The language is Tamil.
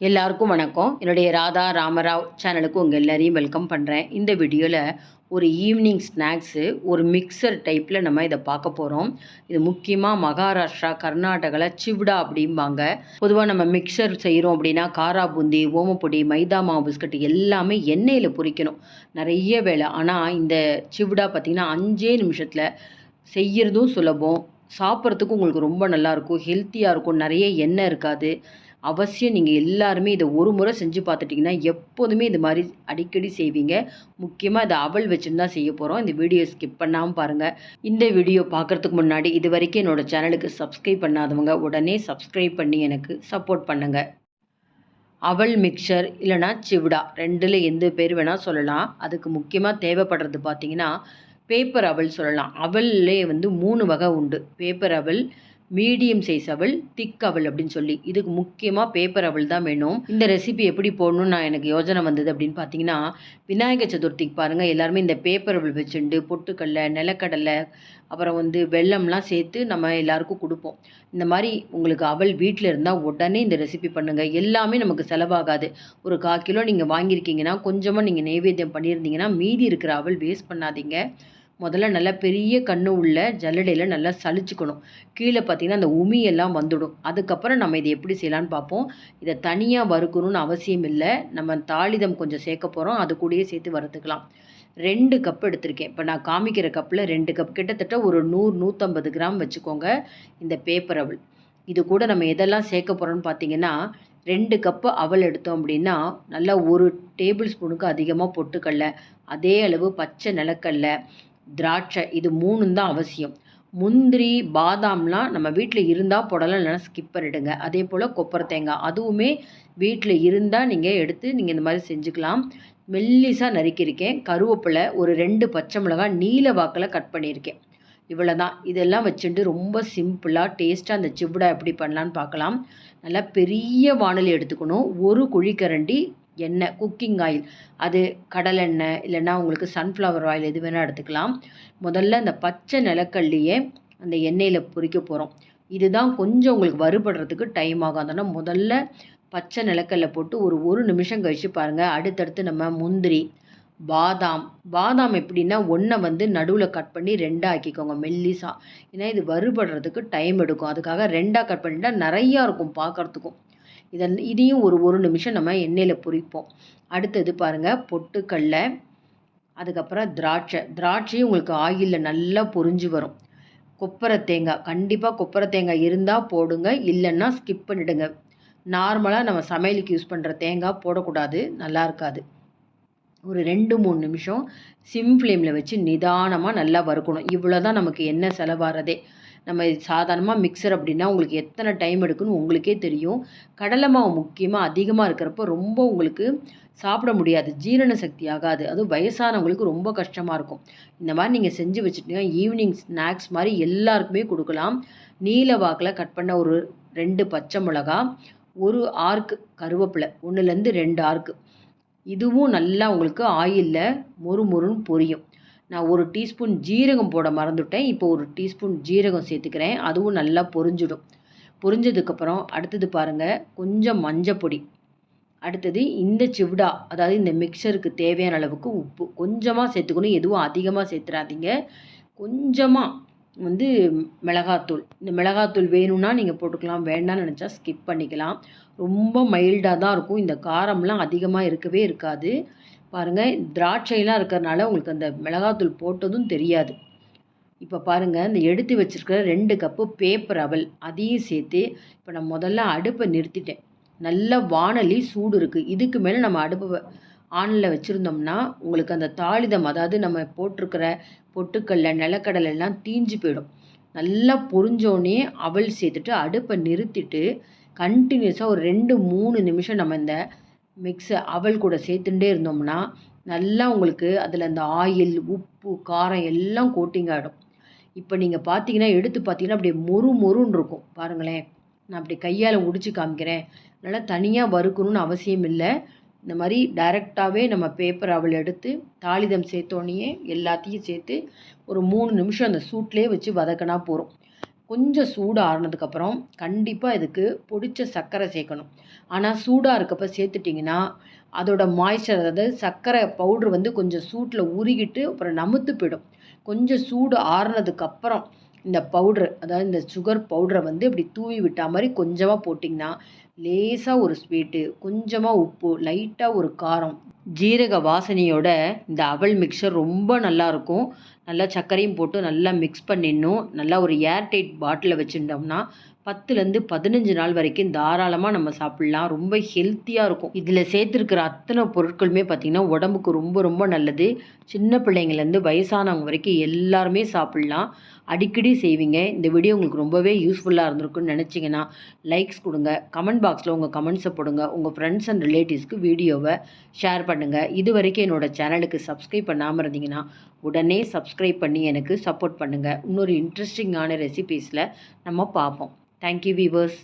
எல்லாருக்கும் வணக்கம். என்னுடைய ராதா ராமராவ் சேனலுக்கு உங்கள் எல்லாரையும் வெல்கம் பண்ணுறேன் இந்த வீடியோவில் ஒரு ஈவினிங் ஸ்நாக்ஸு ஒரு மிக்சர் டைப்பில் நம்ம இதை பார்க்க போகிறோம் இது முக்கியமாக மகாராஷ்டிரா கர்நாடகாவில் சிவ்டா அப்படிம்பாங்க. பொதுவாக நம்ம மிக்சர் செய்கிறோம் அப்படின்னா காரா பூந்தி ஓமப்பொடி மைதா மாவு பிஸ்கட் எல்லாமே எண்ணெயில் பொரிக்கணும் நிறைய வேலை ஆனால் இந்த சிவ்டா பார்த்திங்கன்னா அஞ்சே நிமிஷத்தில் செய்கிறதும் சுலபம். சாப்பிட்றதுக்கும் உங்களுக்கு ரொம்ப நல்லாயிருக்கும் ஹெல்த்தியாக இருக்கும். நிறைய எண்ணெய் இருக்காது. அவசியம் நீங்கள் எல்லாருமே இதை ஒரு முறை செஞ்சு பார்த்துட்டிங்கன்னா எப்போதுமே இது மாதிரி அடிக்கடி செய்வீங்க. முக்கியமாக இதை அவல் வச்சுன்னு தான் செய்ய போகிறோம் இந்த வீடியோ ஸ்கிப் பண்ணாமல் பாருங்கள் இந்த வீடியோ பார்க்குறதுக்கு முன்னாடி இது வரைக்கும் என்னோடய சேனலுக்கு சப்ஸ்கிரைப் பண்ணாதவங்க உடனே சப்ஸ்கிரைப் பண்ணி எனக்கு சப்போர்ட் பண்ணுங்கள் அவல் மிக்சர் இல்லைனா சிவ்டா ரெண்டில் எந்த பேர் வேணால் சொல்லலாம். அதுக்கு முக்கியமாக தேவைப்படுறது பார்த்தீங்கன்னா பேப்பர் அவல் சொல்லலாம். அவல்லே வந்து மூணு வகை உண்டு. பேப்பர் அவல் மீடியம் சைஸ் அவள் திக் அவள் அப்படின்னு சொல்லி. இதுக்கு முக்கியமாக பேப்பர் அவள் தான் வேணும். இந்த ரெசிபி எப்படி போடணும்னு நான் எனக்கு யோஜனை வந்தது அப்படின்னு பார்த்தீங்கன்னா விநாயகர் சதுர்த்திக்கு பாருங்கள் எல்லாருமே இந்த பேப்பர் அவள் வச்சுண்டு பொட்டுக்கடலை நிலக்கடலை அப்புறம் வந்து வெல்லம்லாம் சேர்த்து நம்ம எல்லாருக்கும் கொடுப்போம். இந்த மாதிரி உங்களுக்கு அவள் வீட்டில் இருந்தால் உடனே இந்த ரெசிபி பண்ணுங்கள் எல்லாமே நமக்கு செலவாகாது. ஒரு கால் கிலோ நீங்கள் வாங்கியிருக்கீங்கன்னா கொஞ்சமாக நீங்கள் நைவேத்தியம் பண்ணியிருந்தீங்கன்னா மீதி இருக்கிற அவள் வேஸ்ட் பண்ணாதீங்க. முதல்ல நல்லா பெரிய கண்ணு உள்ள ஜல்லடையில் நல்லா சளிச்சுக்கணும். கீழே பார்த்தீங்கன்னா அந்த உமியெல்லாம் வந்துடும். அதுக்கப்புறம் நம்ம இதை எப்படி செய்யலான்னு பார்ப்போம். இதை தனியாக வறுக்கணும்னு அவசியம் இல்லை. நம்ம தாளிதம் கொஞ்சம் சேர்க்க போகிறோம் அது கூடயே சேர்த்து வறுத்துக்கலாம். ரெண்டு கப் எடுத்திருக்கேன். இப்போ நான் காமிக்கிற கப்பில் ரெண்டு கப். கிட்டத்தட்ட ஒரு நூறு நூற்றம்பது கிராம் வச்சுக்கோங்க இந்த பேப்பர் அவள். இது கூட நம்ம எதெல்லாம் சேர்க்க போகிறோம்னு பார்த்தீங்கன்னா ரெண்டு கப்பு அவல் எடுத்தோம் அப்படின்னா நல்லா ஒரு டேபிள் ஸ்பூனுக்கு அதிகமாக பொட்டுக்கடல அதே அளவு பச்சை நிலக்கடலை திராட்சை இது மூணும் தான் அவசியம். முந்திரி பாதாம்லாம் நம்ம வீட்டில் இருந்தால் போடலாம் இல்லைனா ஸ்கிப் பண்ணிடுங்க. அதே போல் கொப்பரை தேங்காய் அதுவுமே வீட்டில் இருந்தால் நீங்கள் எடுத்து நீங்கள் இந்த மாதிரி செஞ்சுக்கலாம். மெல்லிசாக நறுக்கியிருக்கேன். கருவேப்பிலை ஒரு ரெண்டு பச்சை மிளகாய் நீல வாக்கில் கட் பண்ணியிருக்கேன். இவ்வளோ தான் இதெல்லாம் வச்சுட்டு ரொம்ப சிம்பிளாக டேஸ்ட்டாக அந்த சிவ்டா எப்படி பண்ணலான்னு பார்க்கலாம். நல்லா பெரிய வானொலி எடுத்துக்கணும். ஒரு குழிக்கரண்டி எண்ணெய் குக்கிங் ஆயில் அது கடலெண்ணெய் இல்லைன்னா உங்களுக்கு சன்ஃப்ளவர் ஆயில் எது வேணால் எடுத்துக்கலாம். முதல்ல அந்த பச்சை நிலக்கல்லையே அந்த எண்ணெயில் பொறிக்க போகிறோம் இதுதான் கொஞ்சம் உங்களுக்கு வறுபடுறதுக்கு டைம் ஆகும். அதனால் முதல்ல பச்சை நிலக்கல்ல போட்டு ஒரு ஒரு நிமிஷம் கழித்து பாருங்கள் அடுத்தடுத்து நம்ம முந்திரி பாதாம். பாதாம் எப்படின்னா ஒன்றை வந்து நடுவில் கட் பண்ணி ரெண்டாக ஆக்கிக்கோங்க மெல்லிசா. ஏன்னா இது வறுபடுறதுக்கு டைம் எடுக்கும். அதுக்காக ரெண்டாக கட் பண்ணிட்டால் நிறையா இருக்கும் பார்க்குறதுக்கும் இதன் இதையும் ஒரு ஒரு நிமிஷம் நம்ம எண்ணெயில் பொரிப்போம். அடுத்தது பாருங்கள் பொட்டுக்கடலை அதுக்கப்புறம் திராட்சை. திராட்சையும் உங்களுக்கு ஆயிலில் நல்லா பொரிஞ்சு வரும். கொப்பரை தேங்காய் கண்டிப்பாக கொப்பரை தேங்காய் இருந்தால் போடுங்க இல்லைன்னா ஸ்கிப் பண்ணிவிடுங்க நார்மலாக நம்ம சமையலுக்கு யூஸ் பண்ணுற தேங்காய் போடக்கூடாது நல்லா இருக்காது. ஒரு ரெண்டு மூணு நிமிஷம் சிம் ஃப்ளேமில் வச்சு நிதானமாக நல்லா வறுக்கணும். இவ்வளோ தான் நமக்கு எண்ணெய் செலவாகிறதே நம்ம சாதாரணமாக மிக்சர் அப்படின்னா உங்களுக்கு எத்தனை டைம் எடுக்குன்னு உங்களுக்கே தெரியும். கடலை மாவு முக்கியமாக அதிகமாக இருக்கிறப்ப ரொம்ப உங்களுக்கு சாப்பிட முடியாது. ஜீரண சக்தி ஆகாது. அதுவும் வயசானவங்களுக்கு ரொம்ப கஷ்டமாக இருக்கும். இந்த மாதிரி நீங்கள் செஞ்சு வச்சுட்டீங்கன்னா ஈவினிங் ஸ்நாக்ஸ் மாதிரி எல்லாருக்குமே கொடுக்கலாம். நீல வாக்கில் கட் பண்ண ஒரு ரெண்டு பச்சை மிளகா ஒரு ஆர்க்கு கருவேப்பிலை ஒன்றுலேருந்து ரெண்டு ஆர்க்கு இதுவும் நல்லா உங்களுக்கு ஆயிலில் மொறு மொறுன்னு பொரியும். நான் ஒரு டீஸ்பூன் ஜீரகம் போட மறந்துவிட்டேன் இப்போ ஒரு டீஸ்பூன் ஜீரகம் சேர்த்துக்கிறேன். அதுவும் நல்லா பொரிஞ்சிடும். பொரிஞ்சதுக்கப்புறம் அடுத்தது பாருங்கள் கொஞ்சம் மஞ்சப்பொடி அடுத்தது இந்த சிவ்டா அதாவது இந்த மிக்சருக்கு தேவையான அளவுக்கு உப்பு. கொஞ்சமாக சேர்த்துக்கணும். எதுவும் அதிகமாக சேர்த்துறாதீங்க. கொஞ்சமாக வந்து மிளகாத்தூள். இந்த மிளகாத்தூள் வேணும்னா நீங்கள் போட்டுக்கலாம். வேண்டாம்னு நினச்சா ஸ்கிப் பண்ணிக்கலாம். ரொம்ப மைல்டாக தான் இருக்கும். இந்த காரம்லாம் அதிகமாக இருக்கவே இருக்காது. பாருங்கள் திராட்சைலாம் இருக்கிறனால உங்களுக்கு அந்த மிளகாத்தூள் போட்டதும் தெரியாது. இப்போ பாருங்கள் இந்த எடுத்து வச்சுருக்கிற ரெண்டு கப்பு பேப்பர் அவல் அதையும் சேர்த்து இப்போ நான் முதல்ல அடுப்பை நிறுத்திட்டேன். நல்ல வானலி சூடு இருக்குது இதுக்கு மேலே நம்ம அடுப்பை ஆனில் வச்சுருந்தோம்னா உங்களுக்கு அந்த தாளிதம் அதாவது நம்ம போட்டிருக்கிற பொட்டுக்கல்ல நிலக்கடலை எல்லாம் தீஞ்சு போயிடும். நல்லா பொறிஞ்சோடனே அவல் சேர்த்துட்டு அடுப்பை நிறுத்திட்டு கண்டினியூஸாக ஒரு ரெண்டு மூணு நிமிஷம் நம்ம இந்த மிக்ஸை அவல் கூட சேர்த்துட்டே இருந்தோம்னா நல்லா உங்களுக்கு அதில் அந்த ஆயில் உப்பு காரம் எல்லாம் கோட்டிங் ஆகிடும் இப்போ நீங்கள் பார்த்தீங்கன்னா எடுத்து பார்த்தீங்கன்னா அப்படியே மொறு மொறுன்னு இருக்கும். பாருங்களேன். நான் அப்படி கையால் முடிச்சு காமிக்கிறேன். அதனால் தனியாக வறுக்கணும்னு அவசியம் இல்லை. இந்த மாதிரி டைரெக்டாகவே நம்ம பேப்பர் அவள் எடுத்து தாளிதம் சேர்த்தோன்னே எல்லாத்தையும் சேர்த்து ஒரு மூணு நிமிஷம் அந்த சூட்லேயே வச்சு வதக்கினா போகிறோம் கொஞ்சம் சூடு ஆறுனதுக்கப்புறம் கண்டிப்பாக இதுக்கு பொடிச்ச சர்க்கரை சேர்க்கணும். ஆனால் சூடாக இருக்கப்ப சேர்த்துட்டிங்கன்னா அதோட மாய்ஸ்சர் அதாவது சர்க்கரை பவுட்ரு வந்து கொஞ்சம் சூட்டில் உருகிட்டு அப்புறம் நமுத்து போயிடும். கொஞ்சம் சூடு ஆறுனதுக்கப்புறம் இந்த பவுட்ரு அதாவது இந்த சுகர் பவுட்ரை வந்து இப்படி தூவி விட்டா மாதிரி கொஞ்சமாக போட்டிங்கன்னா லேசாக ஒரு ஸ்வீட்டு கொஞ்சமாக உப்பு லைட்டாக ஒரு காரம் ஜீரக வாசனையோட இந்த அவல் மிக்சர் ரொம்ப நல்லாயிருக்கும் நல்லா சர்க்கரையும் போட்டு நல்லா மிக்ஸ் பண்ணிடணும். நல்லா ஒரு ஏர்டைட் பாட்டிலில் வச்சுருந்தோம்னா பத்துலேருந்து பதினஞ்சு நாள் வரைக்கும் தாராளமாக நம்ம சாப்பிட்லாம். ரொம்ப ஹெல்த்தியாக இருக்கும். இதில் சேர்த்துருக்கிற அத்தனை பொருட்களுமே பார்த்திங்கன்னா உடம்புக்கு ரொம்ப ரொம்ப நல்லது. சின்ன பிள்ளைங்கள்லேருந்து வயசானவங்க வரைக்கும் எல்லாருமே சாப்பிட்லாம். அடிக்கடி செய்வீங்க. இந்த வீடியோ உங்களுக்கு ரொம்பவே யூஸ்ஃபுல்லாக இருந்திருக்குன்னு நினச்சிங்கன்னா லைக்ஸ் கொடுங்க. கமெண்ட் பாக்ஸில் உங்கள் கமெண்ட்ஸை போடுங்க. உங்கள் ஃப்ரெண்ட்ஸ் அண்ட் ரிலேட்டிவ்ஸ்க்கு வீடியோவை ஷேர் பண்ணுங்கள் இது வரைக்கும் என்னோடய சேனலுக்கு சப்ஸ்கிரைப் பண்ணாமல் இருந்தீங்கன்னா உடனே சப்ஸ்கிரைப் பண்ணி எனக்கு சப்போர்ட் பண்ணுங்கள் இன்னொரு இன்ட்ரெஸ்டிங்கான ரெசிபீஸில் நம்ம பார்ப்போம். Thank you viewers